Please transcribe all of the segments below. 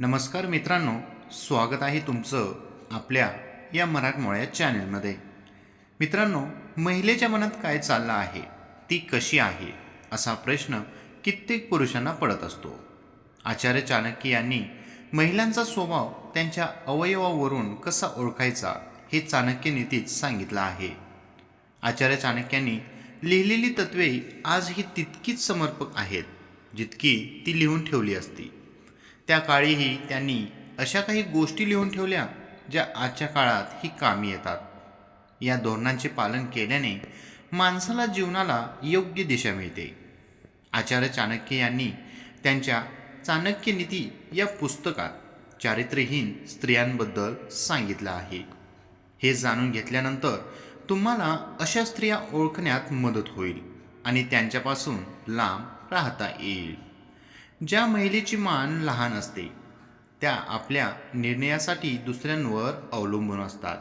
नमस्कार मित्रांनो स्वागत आहे तुमचं आपल्या या मराठमोळ्या चॅनेलमध्ये. मित्रांनो महिलेच्या मनात काय चाललं आहे? ती कशी आहे? असा प्रश्न कित्येक पुरुषांना पडत असतो. आचार्य चाणक्य यांनी महिलांचा स्वभाव त्यांच्या अवयवावरून कसा ओळखायचा हे चाणक्य नीतीत सांगितलं आहे. आचार्य चाणक्यांनी लिहिलेली तत्वे आजही तितकीच समर्पक आहेत जितकी ती लिहून ठेवली असती. त्या काळीही त्यांनी अशा काही गोष्टी लिहून ठेवल्या ज्या आजच्या काळात ही कामी येतात. या धोरणांचे पालन केल्याने माणसाला जीवनाला योग्य दिशा मिळते. आचार्य चाणक्य यांनी त्यांच्या चाणक्य नीती या पुस्तकात चारित्र्यहीन स्त्रियांबद्दल सांगितलं आहे. हे जाणून घेतल्यानंतर तुम्हाला अशा स्त्रिया ओळखण्यात मदत होईल आणि त्यांच्यापासून लांब राहता येईल. ज्या महिलेची मान लहान असते त्या आपल्या निर्णयासाठी दुसऱ्यांवर अवलंबून असतात.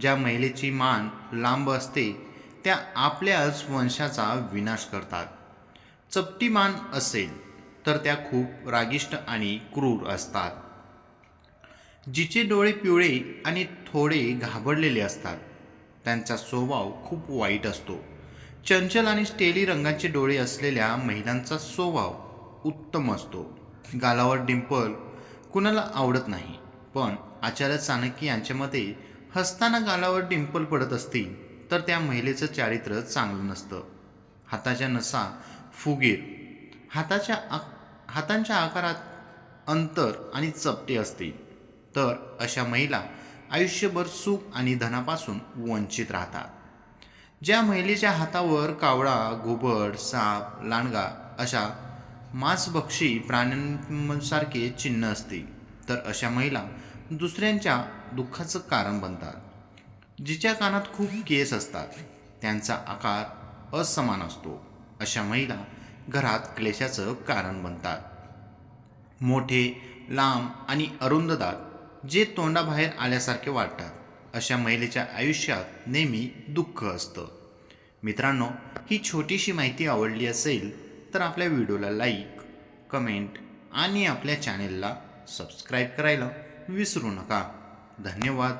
ज्या महिलेची मान लांब असते त्या आपल्याच वंशाचा विनाश करतात. चपटी मान असेल तर त्या खूप रागिष्ट आणि क्रूर असतात. जिचे डोळे पिवळे आणि थोडे घाबरलेले असतात. त्यांचा स्वभाव खूप वाईट असतो. चंचल आणि स्टेली रंगाचे डोळे असलेल्या महिलांचा स्वभाव उत्तम असतो. गालावर डिंपल कुणाला आवडत नाही. पण आचार्य चाणक्य यांच्या मते हसताना गालावर डिंपल पडत असतील तर त्या महिलेचं चारित्र्य चांगलं नसतं. हाताच्या नसा फुगीर. हाताच्या आ हातांच्या आकारात अंतर आणि चपटे असतील. तर अशा महिला आयुष्यभर सुख आणि धनापासून वंचित राहतात. ज्या महिलेच्या हातावर कावळा घुबड साप लांडगा अशा मांसभक्षी प्राण्यांसारखे चिन्ह असते. तर अशा महिला दुसऱ्यांच्या दुःखाचं कारण बनतात. जिच्या कानात खूप केस असतात. त्यांचा आकार असमान असतो. अशा महिला घरात क्लेशाचं कारण बनतात. मोठे लांब आणि अरुंद दात जे तोंडाबाहेर आल्यासारखे वाटतात. अशा महिलेच्या आयुष्यात नेहमी दुःख असतं. मित्रांनो ही छोटीशी माहिती आवडली असेल तर आपल्या व्हिडिओला लाईक कमेंट आणि आपल्या चॅनेलला सबस्क्राईब करायला विसरू नका. धन्यवाद.